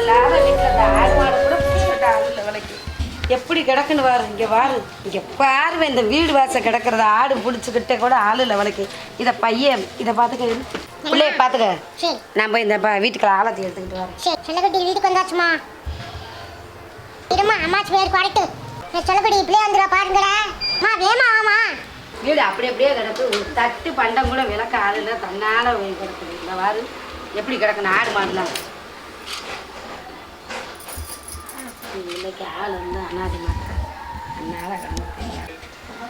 இல்லாத வீட்டில் ஆடு மாடு கூட பிடிச்சிக்கிட்ட ஆள் இல்லை விலைக்கு. எப்படி கிடக்குன்னு பாரு இங்கே பாரு. இங்கே பாருவே இந்த வீடு வாசல் கிடக்கிறத ஆடு பிடிச்சிக்கிட்ட கூட ஆள் இல்லை விலைக்கு. இதை பையன் இதை பார்த்துக்க பிள்ளைய பார்த்துக்க நான் போய் இந்த ப- வீட்டுக்குள்ள ஆழத்தை எடுத்துக்கிட்டு வரேன். சரி சொல்லக்குட்டி வீட்டுக்கு வந்தாச்சுமா? இருமா அம்மாச்சி பேர் குறைட்டு சொல்லக்குட்டி இப்படியே வந்துடுவா பாருங்கடா. அம்மா வேமா ஆமா வீடு அப்படி அப்படியே கிடக்கு. ஒரு தட்டு பண்டம் கூட விளக்க ஆள் இல்லை. தன்னால் கிடக்குது இந்த வாரு எப்படி கிடக்குன்னு ஆடு மாடுலாம். இன்னைக்கு ஆள் வந்து அனாதி மாட்டேன் அதனால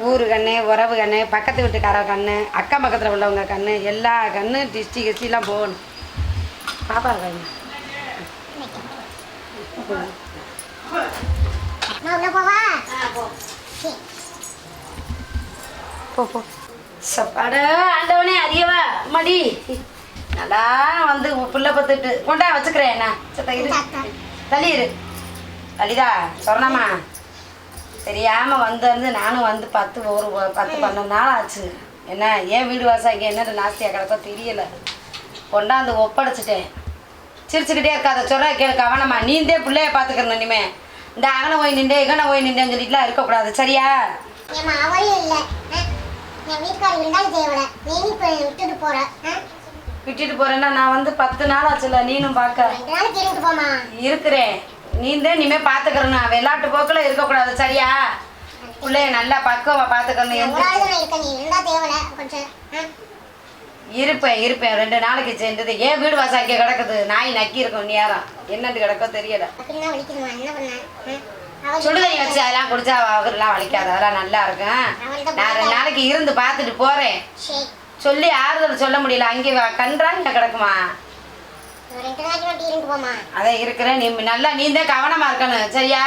ஊரு கண்ணு உறவு கண்ணு பக்கத்து வீட்டுக்கார கண்ணு அக்கம் பக்கத்தில் உள்ளவங்க கண்ணு எல்லா கண்ணு டிஸ்டி கிஸ்டிலாம் போகணும். பாப்பா இருக்காங்க சப்பாடு ஆண்டவனே அறியவா மடி நல்லா வந்து புள்ள பத்துட்டு. கொண்டா வச்சுக்கிறேன் என்ன? தள்ளி இரு. தள்ளிதா சொரணமா தெரியாம வந்து வந்து நானும் வந்து பத்து ஒரு பத்து பன்னெண்டு நாள் ஆச்சு. என்ன ஏன் வீடு வாசம் இங்கே என்ன நாஸ்தியாக கிடக்கோ தெரியல. கொண்டாந்து ஒப்படைச்சிட்டேன். சிரிச்சுக்கிட்டே இருக்காத சொல்ற கேளு கவனமா. நீந்தே பிள்ளைய பார்த்துக்கணும் இனிமே. இந்த அகன போய் நின்று இகன போய் நின்றேன்னு சொல்லிட்டுலாம் இருக்கக்கூடாது. சரியா? இல்லை. என் வீட்டுக்காரர் இருந்தாலும் தேவலை நீ இப்போ விட்டுட்டு போற? விட்டுட்டு போறேன்னா நான் வந்து பத்து நாள் ஆச்சுல நீனும் பார்க்க. ரெண்டு நீந்தே இனிமே பார்த்துக்கிறணும் விளையாட்டு போக்கில் இருக்கக்கூடாது சரியா? பிள்ளைய நல்லா பக்குவமா தானே ஆ? இருப்பேன் இருப்பேன். ரெண்டு நாளைக்கு சேர்ந்தது ஏன் வீடு வாசம் இங்கே கிடக்குது? நாய் நக்கி இருக்கும் நேரம் என்னன்னு கிடக்கோ தெரியல. சுடுதண்ணி வச்சு அதெல்லாம் குடிச்சா அவர்லாம் வலிக்காது. அதெல்லாம் நல்லா இருக்கும். நான் ரெண்டு நாளைக்கு இருந்து பார்த்துட்டு போறேன். சொல்லி ஆறுதல் சொல்ல முடியல. அங்கே கன்றாங்க கிடக்குமா ஒரு ரெண்டு நாளைக்கு மட்டும் இருந்து போமா அதான் இருக்கிறேன். நீ நல்லா நீ தான் கவனமா இருக்கணும். சரியா?